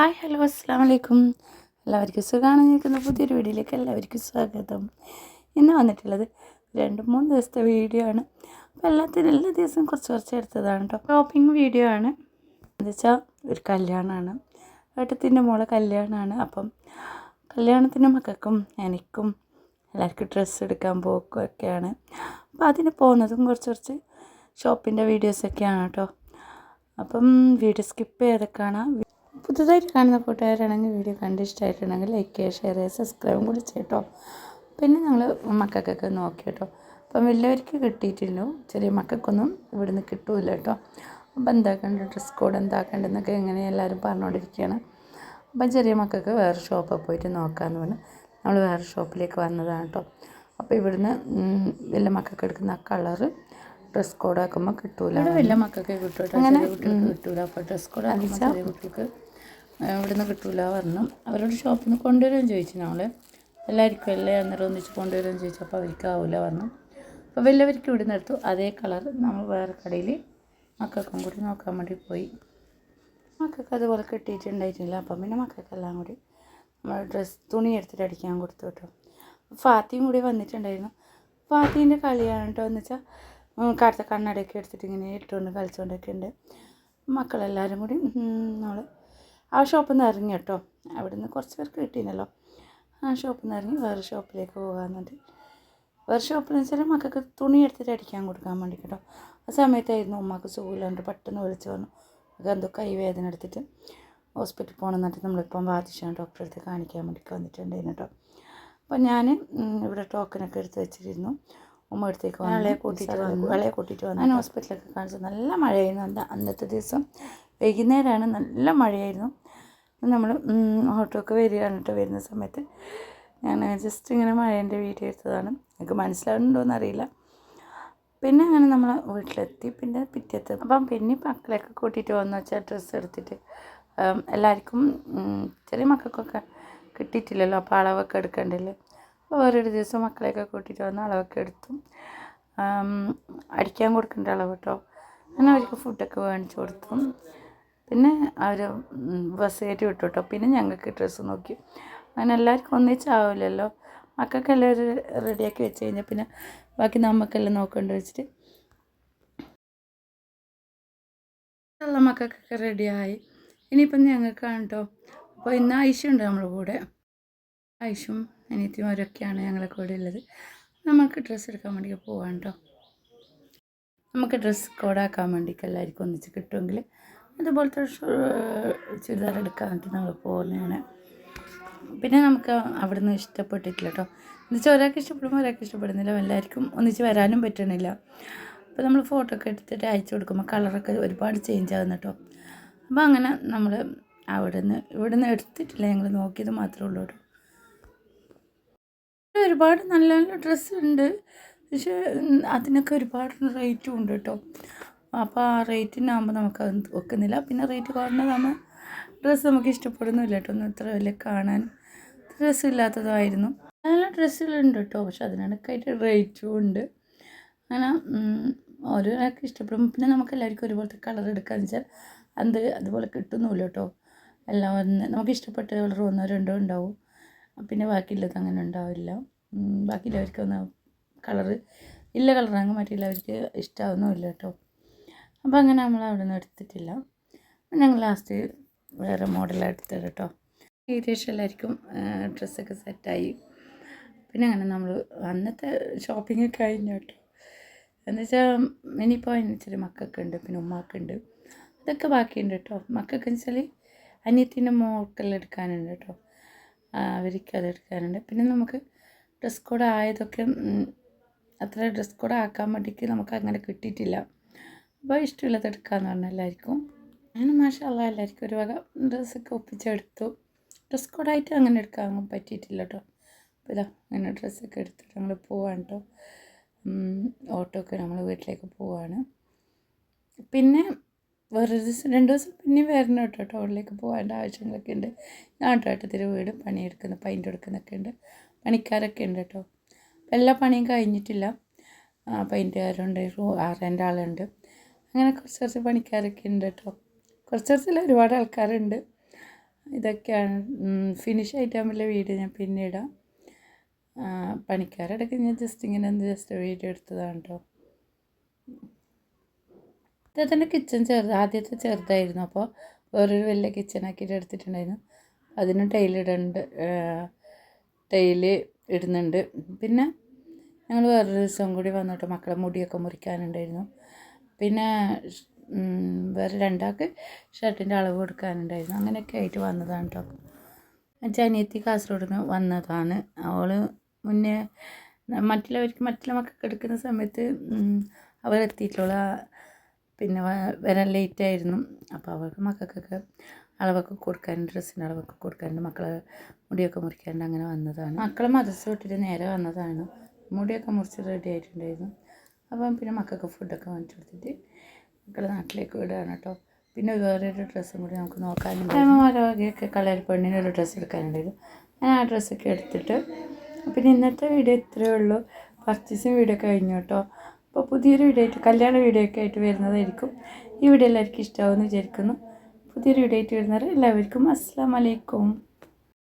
Hi hello അസ്സാം വലൈക്കും എല്ലാവർക്കും സുഖമാണ് നിൽക്കുന്ന പുതിയൊരു വീഡിയോയിലേക്ക് എല്ലാവർക്കും സ്വാഗതം. ഇന്ന് വന്നിട്ടുള്ളത് രണ്ട് മൂന്ന് ദിവസത്തെ വീഡിയോ ആണ്. അപ്പോൾ എല്ലാത്തിനും എല്ലാ ദിവസവും കുറച്ച് കുറച്ച് എടുത്തതാണ് കേട്ടോ ഷോപ്പിംഗ് വീഡിയോ ആണ്. എന്ന് വെച്ചാൽ ഒരു കല്യാണമാണ് ഏട്ടത്തിന്റെ മോളെ കല്യാണമാണ് അപ്പം കല്യാണത്തിന് മക്കൾക്കും എനിക്കും എല്ലാവർക്കും ഡ്രസ്സ് എടുക്കാൻ പോക്കും ഒക്കെയാണ് അപ്പോൾ അതിന് പോകുന്നതും കുറച്ച് കുറച്ച് ഷോപ്പിന്റെ വീഡിയോസൊക്കെയാണ് കേട്ടോ അപ്പം വീഡിയോ സ്കിപ്പ് ചെയ്ത് കാണാം പുതുതായിട്ട് കാണുന്ന കൂട്ടുകാരാണെങ്കിൽ വീഡിയോ കണ്ട് ഇഷ്ടമായിട്ടുണ്ടെങ്കിൽ ലൈക്ക് ചെയ്യുക ഷെയർ ചെയ്യുക സബ്സ്ക്രൈബും കൂടി ചെയ്യട്ടോ പിന്നെ ഞങ്ങൾ മക്കൾക്കൊക്കെ നോക്കി കേട്ടോ അപ്പം വലിയവർക്ക് കിട്ടിയിട്ടില്ലോ ചെറിയ മക്കൾക്കൊന്നും ഇവിടെ നിന്ന് കിട്ടൂല കേട്ടോ അപ്പം എന്താക്കേണ്ട? ഡ്രസ് കോഡ് എന്താക്കേണ്ടതെന്നൊക്കെ എങ്ങനെ എല്ലാവരും പറഞ്ഞുകൊണ്ടിരിക്കുകയാണ്. അപ്പം ചെറിയ മക്കൾക്ക് വേറെ ഷോപ്പിൽ പോയിട്ട് നോക്കാമെന്ന് പറഞ്ഞു. നമ്മൾ വേറെ ഷോപ്പിലേക്ക് വന്നതാണ് കേട്ടോ അപ്പോൾ ഇവിടുന്ന് വലിയ മക്കൾക്ക് എടുക്കുന്ന ആ കളറ് ഡ്രസ് കോഡ് ആക്കുമ്പോൾ കിട്ടൂല വലിയ മക്കൾക്ക് കിട്ടും അങ്ങനെ കിട്ടൂല. അപ്പോൾ ഡ്രസ് കോഡ് ആക്കുമ്പോൾ ചെറിയ കുട്ടികൾക്ക് ഇവിടുന്ന് കിട്ടൂല പറഞ്ഞു അവരോട് ഷോപ്പിൽ നിന്ന് കൊണ്ടുവരുമെന്ന് ചോദിച്ചു നമ്മൾ എല്ലാവർക്കും അല്ലേ അന്നേരം ഒന്നിച്ച് കൊണ്ടുവരുമെന്ന് ചോദിച്ചു. അപ്പോൾ അവർക്ക് ആവില്ല പറഞ്ഞു. അപ്പോൾ വലിയവർക്ക് നിന്ന് എടുത്തു. അതേ കളർ നമ്മൾ വേറെ കടയിൽ മക്കൾക്കും കൂടി നോക്കാൻ വേണ്ടി പോയി. മക്കൾക്ക് അതുപോലെ കിട്ടിയിട്ടുണ്ടായിട്ടില്ല. അപ്പം പിന്നെ മക്കൾക്കെല്ലാം കൂടി നമ്മൾ ഡ്രസ്സ് തുണി എടുത്തിട്ട് അടിക്കാൻ കൊടുത്തു കേട്ടോ. ഫാത്തിയും കൂടി വന്നിട്ടുണ്ടായിരുന്നു. ഫാത്തീന്റെ കളിയാണ് കേട്ടോ എന്ന് വെച്ചാൽ കടുത്ത കണ്ണടയൊക്കെ എടുത്തിട്ട് ഇങ്ങനെ ഇട്ടുകൊണ്ട് കളിച്ചുകൊണ്ടൊക്കെ ഉണ്ട്. മക്കളെല്ലാവരും കൂടി നമ്മൾ ആ ഷോപ്പിൽ നിന്ന് ഇറങ്ങി കേട്ടോ. അവിടെ നിന്ന് കുറച്ച് പേർക്ക് കിട്ടിയിരുന്നല്ലോ ആ ഷോപ്പിൽ നിന്ന് ഇറങ്ങി വേറെ ഷോപ്പിലേക്ക് പോകാമെന്നുണ്ട് വേറെ ഷോപ്പിൽ വെച്ചാൽ മക്കൾക്ക് തുണി എടുത്തിട്ട് അടിക്കാൻ കൊടുക്കാൻ വേണ്ടി കേട്ടോ. ആ സമയത്തായിരുന്നു ഉമ്മക്ക് സുഖമില്ലാണ്ട് പെട്ടെന്ന് വിളിച്ചു വന്നു നമുക്ക് എന്തോ കൈ വേദന എടുത്തിട്ട് ഹോസ്പിറ്റലിൽ പോകണം എന്നിട്ട് നമ്മളിപ്പം ബാധിച്ചാണ് ഡോക്ടറെ അടുത്ത് കാണിക്കാൻ വേണ്ടി വന്നിട്ടുണ്ടായിരുന്നു കേട്ടോ. അപ്പം ഞാൻ ഇവിടെ ടോക്കനൊക്കെ എടുത്ത് വെച്ചിരുന്നു. ഉമ്മ അടുത്തേക്ക് വന്നു. കൂട്ടിയിട്ട് വന്നു. വിളയെ കൂട്ടിയിട്ട് വന്നു ഞാൻ ഹോസ്പിറ്റലൊക്കെ കാണിച്ചു നല്ല മഴയായിരുന്നു. അന്ന് അന്നത്തെ ദിവസം വൈകുന്നേരമാണ് നല്ല മഴയായിരുന്നു. നമ്മൾ ഓട്ടോക്ക് വരികയാണ് കേട്ടോ വരുന്ന സമയത്ത് ഞാൻ ജസ്റ്റ് ഇങ്ങനെ മഴേന്റെ വീഡിയോ എടുത്തതാണ്. എനിക്ക് മനസ്സിലാവുന്നുണ്ടോയെന്ന് അറിയില്ല പിന്നെ അങ്ങനെ നമ്മൾ വീട്ടിലെത്തി. പിന്നെ പിറ്റേത്ത് അപ്പം പിന്നെ മക്കളെയൊക്കെ കൂട്ടിയിട്ട് വന്നു വെച്ചാൽ ഡ്രസ്സ് എടുത്തിട്ട് എല്ലാവർക്കും ചെറിയ മക്കൾക്കൊക്കെ കിട്ടിയിട്ടില്ലല്ലോ. അപ്പോൾ അളവൊക്കെ എടുക്കണ്ടല്ലേ? വേറൊരു ദിവസം മക്കളെയൊക്കെ കൂട്ടിയിട്ട് വന്ന് അളവൊക്കെ എടുത്തു. അടിക്കാൻ കൊടുക്കേണ്ട അളവ് കേട്ടോ അങ്ങനെ അവർക്ക് ഫുഡൊക്കെ മേടിച്ചു കൊടുത്തു. പിന്നെ അവർ ബസ് കയറ്റി വിട്ടു കേട്ടോ പിന്നെ ഞങ്ങൾക്ക് ഡ്രസ്സ് നോക്കി. അങ്ങനെ എല്ലാവർക്കും ഒന്നിച്ചാവില്ലല്ലോ മക്കൾക്കെല്ലാം റെഡിയാക്കി വെച്ച് കഴിഞ്ഞാൽ പിന്നെ ബാക്കി നമുക്കെല്ലാം നോക്കേണ്ടി വെച്ചിട്ട്. ഉള്ള മക്കൾക്കൊക്കെ റെഡിയായി ഇനിയിപ്പം ഞങ്ങൾക്കാണ് കേട്ടോ അപ്പോൾ ഇന്ന് ഐഷുണ്ട് നമ്മുടെ കൂടെ. ഐഷും അനിയത്തിമാരൊക്കെയാണ് ഞങ്ങളുടെ കൂടെ ഉള്ളത്. നമുക്ക് ഡ്രസ്സ് എടുക്കാൻ വേണ്ടി പോവാണ് കേട്ടോ നമുക്ക് ഡ്രസ്സ് കോഡാക്കാൻ വേണ്ടിയിട്ട് എല്ലാവർക്കും ഒന്നിച്ച് കിട്ടുമെങ്കിൽ അതുപോലത്തെ ചുരിദാർ എടുക്കാൻ വേണ്ടി നമ്മൾ പോകുന്നതാണ്. പിന്നെ നമുക്ക് അവിടെ നിന്ന് ഇഷ്ടപ്പെട്ടിട്ടില്ല കേട്ടോ എന്നുവെച്ചാൽ ഒരാൾക്ക് ഇഷ്ടപ്പെടുമ്പോൾ ഒരാൾക്ക് ഇഷ്ടപ്പെടുന്നില്ല. എല്ലാവർക്കും ഒന്നിച്ച് വരാനും പറ്റണില്ല. അപ്പോൾ നമ്മൾ ഫോട്ടോ ഒക്കെ എടുത്തിട്ട് അയച്ചു കൊടുക്കുമ്പോൾ കളറൊക്കെ ഒരുപാട് ചേഞ്ച് ആകുന്നു കേട്ടോ അപ്പോൾ അങ്ങനെ നമ്മൾ അവിടെ നിന്ന് ഇവിടെ നിന്ന് എടുത്തിട്ടില്ല. ഞങ്ങൾ നോക്കിയത് മാത്രമേ ഉള്ളൂ കേട്ടോ ഒരുപാട് നല്ല നല്ല ഡ്രസ്സ് ഉണ്ട്. പക്ഷേ അതിനൊക്കെ ഒരുപാട് റേറ്റും ഉണ്ട് കേട്ടോ അപ്പോൾ ആ റേറ്റിനാകുമ്പോൾ നമുക്ക് അത് വെക്കുന്നില്ല. പിന്നെ റേറ്റ് കുറഞ്ഞതാകുമ്പോൾ ഡ്രസ്സ് നമുക്ക് ഇഷ്ടപ്പെടുന്നില്ല കേട്ടോ. ഒന്നും ഇത്ര വലിയ കാണാൻ ഡ്രസ്സ് ഇല്ലാത്തതായിരുന്നു. നല്ല ഡ്രസ്സുകളുണ്ട് കേട്ടോ. പക്ഷെ അതിനിടക്കായിട്ട് റേറ്റും ഉണ്ട്. അങ്ങനെ ഓരോരാൾക്ക് ഇഷ്ടപ്പെടും. പിന്നെ നമുക്ക് എല്ലാവർക്കും ഒരുപോലത്തെ കളർ എടുക്കാന്ന് വെച്ചാൽ അത് അതുപോലെ കിട്ടുന്നില്ല കേട്ടോ. എല്ലാം ഒന്ന് നമുക്ക് ഇഷ്ടപ്പെട്ട കളർ ഒന്നോ രണ്ടോ ഉണ്ടാവും. പിന്നെ ബാക്കിയുള്ളത് അങ്ങനെ ഉണ്ടാവില്ല. ബാക്കിയുള്ളവർക്ക് ഒന്ന് കളറ് ഇല്ല കളറാണെങ്കിൽ മറ്റുള്ളവർക്ക് ഇഷ്ടമാവുന്നുമില്ല കേട്ടോ. അപ്പോൾ അങ്ങനെ നമ്മൾ അവിടെ നിന്ന് എടുത്തിട്ടില്ല ഞങ്ങൾ ലാസ്റ്റ് വേറെ മോഡലാണ് എടുത്തത് കേട്ടോ ഏകദേശം എല്ലാവർക്കും ഡ്രസ്സൊക്കെ സെറ്റായി പിന്നെ അങ്ങനെ നമ്മൾ അന്നത്തെ ഷോപ്പിംഗ് കഴിഞ്ഞു കേട്ടോ. എന്ന് വെച്ചാൽ ഇനിയിപ്പോൾ ഇച്ചിരി മക്കൾക്ക് ഉണ്ട് പിന്നെ ഉമ്മാക്കുണ്ട് അതൊക്കെ ബാക്കിയുണ്ട് കേട്ടോ. മക്കൾക്ക് വെച്ചാൽ അനിയത്തിന്റെ മോക്കെല്ലാം എടുക്കാനുണ്ട് കേട്ടോ. അവർക്ക് അത് എടുക്കാനുണ്ട്. പിന്നെ നമുക്ക് ഡ്രസ് കോഡ് ആയതൊക്കെ അത്ര ഡ്രസ് കോഡ് ആക്കാൻ വേണ്ടിക്ക് നമുക്ക് അങ്ങനെ കിട്ടിയിട്ടില്ല. അപ്പോൾ ഇഷ്ടമുള്ളത് എടുക്കാമെന്ന് പറഞ്ഞാൽ എല്ലാവർക്കും അങ്ങനെ മാഷല്ല എല്ലാവർക്കും ഒരു വക ഡ്രസ്സൊക്കെ ഒപ്പിച്ചെടുത്തു. ഡ്രസ് കോഡായിട്ട് അങ്ങനെ എടുക്കാൻ പറ്റിയിട്ടില്ല കേട്ടോ അപ്പോൾ ഇതാ അങ്ങനെ ഡ്രസ്സൊക്കെ എടുത്തിട്ട് ഞങ്ങൾ പോവാണ് കേട്ടോ ഓട്ടോ ഒക്കെ നമ്മൾ വീട്ടിലേക്ക് പോവാണ്. പിന്നെ വേറൊരു ദിവസം രണ്ട് ദിവസം പിന്നെ വരണം കേട്ടോ ടൗണിലേക്ക് പോകേണ്ട ആവശ്യങ്ങളൊക്കെ ഉണ്ട്. ഞാൻ ഏട്ടത്തിന്റെ വീട് പണിയെടുക്കുന്ന പൈന്റ് എടുക്കുന്നൊക്കെ ഉണ്ട്. പണിക്കാരൊക്കെ ഉണ്ട് കേട്ടോ എല്ലാ പണിയും കഴിഞ്ഞിട്ടില്ല. പെയിന്റുകാരുണ്ട് ആറേന്റെ ആളുണ്ട് അങ്ങനെ കുറച്ച് കുറച്ച് പണിക്കാരൊക്കെ ഉണ്ട് കേട്ടോ. കുറച്ച് കുറച്ചല്ല ഒരുപാട് ആൾക്കാരുണ്ട്. ഇതൊക്കെയാണ് ഫിനിഷ് ആയിട്ടാകുമ്പോൾ വീഡിയോ ഞാൻ പിന്നെ ഇടാം പണിക്കാരടക്കം ഞാൻ ജസ്റ്റ് ഇങ്ങനെ ഒന്ന് ജസ്റ്റ് വീഡിയോ എടുത്തതാണ് കേട്ടോ. ഇതതിന്റെ കിച്ചൺ ചെറുത് ആദ്യത്തെ ചെറുതായിരുന്നു. അപ്പോൾ വേറൊരു വലിയ കിച്ചൺ ആക്കിയിട്ട് എടുത്തിട്ടുണ്ടായിരുന്നു. അതിനും ടൈലിടുന്നുണ്ട് ടൈൽ ഇടുന്നുണ്ട്. പിന്നെ ഞങ്ങൾ വേറൊരു ദിവസം കൂടി വന്നിട്ട് മക്കളെ മുടിയൊക്കെ മുറിക്കാനുണ്ടായിരുന്നു. പിന്നെ വേറെ രണ്ടാൾക്ക് ഷർട്ടിന്റെ അളവ് കൊടുക്കാനുണ്ടായിരുന്നു. അങ്ങനെയൊക്കെ ആയിട്ട് വന്നതാണ് കേട്ടോ എന്നുവെച്ചാൽ അനിയത്തി കാസർഗോഡ് നിന്ന് വന്നതാണ്. അവൾ മുന്നേ മറ്റുള്ളവർക്ക് മറ്റുള്ള മക്കൾക്ക് എടുക്കുന്ന സമയത്ത് അവരെത്തിയിട്ടുള്ള പിന്നെ വരാൻ ലേറ്റ് ആയിരുന്നു. അപ്പോൾ അവർക്ക് മക്കൾക്കൊക്കെ അളവൊക്കെ കൊടുക്കാനുണ്ട് ഡ്രസ്സിന്റെ അളവൊക്കെ കൊടുക്കാനുണ്ട് മക്കളെ മുടിയൊക്കെ മുറിക്കാനുണ്ട് അങ്ങനെ വന്നതാണ്. മക്കളെ മദ്രസ വിട്ടിട്ട് നേരെ വന്നതാണ്. മുടിയൊക്കെ മുറിച്ച് റെഡി ആയിട്ടുണ്ടായിരുന്നു. അപ്പം പിന്നെ മക്കൾക്ക് ഫുഡൊക്കെ വാങ്ങിച്ചു കൊടുത്തിട്ട് മക്കളെ നാട്ടിലേക്ക് വിടുകയാണ് കേട്ടോ. പിന്നെ വേറൊരു ഡ്രസ്സും കൂടി നമുക്ക് നോക്കാനുണ്ട്. അമ്മമാരെ വകയൊക്കെ കളർ പെണ്ണിന് ഒരു ഡ്രസ്സ് എടുക്കാനുണ്ടായിരുന്നു. ഞാൻ ആ ഡ്രസ്സൊക്കെ എടുത്തിട്ട് പിന്നെ ഇന്നത്തെ വീഡിയോ ഇത്രയേ ഉള്ളൂ. പർച്ചേസിങ് വീഡിയോ കഴിഞ്ഞു കേട്ടോ. അപ്പോൾ പുതിയൊരു വീഡിയോ ആയിട്ട് കല്യാണ വീഡിയോ ഒക്കെ ആയിട്ട് വരുന്നതായിരിക്കും. ഈ വീഡിയോ എല്ലാവർക്കും ഇഷ്ടമാവുമെന്ന് വിചാരിക്കുന്നു. പുതിയൊരു വീഡിയോ ആയിട്ട് വരുന്നവർ എല്ലാവർക്കും അസ്സാം വലൈക്കും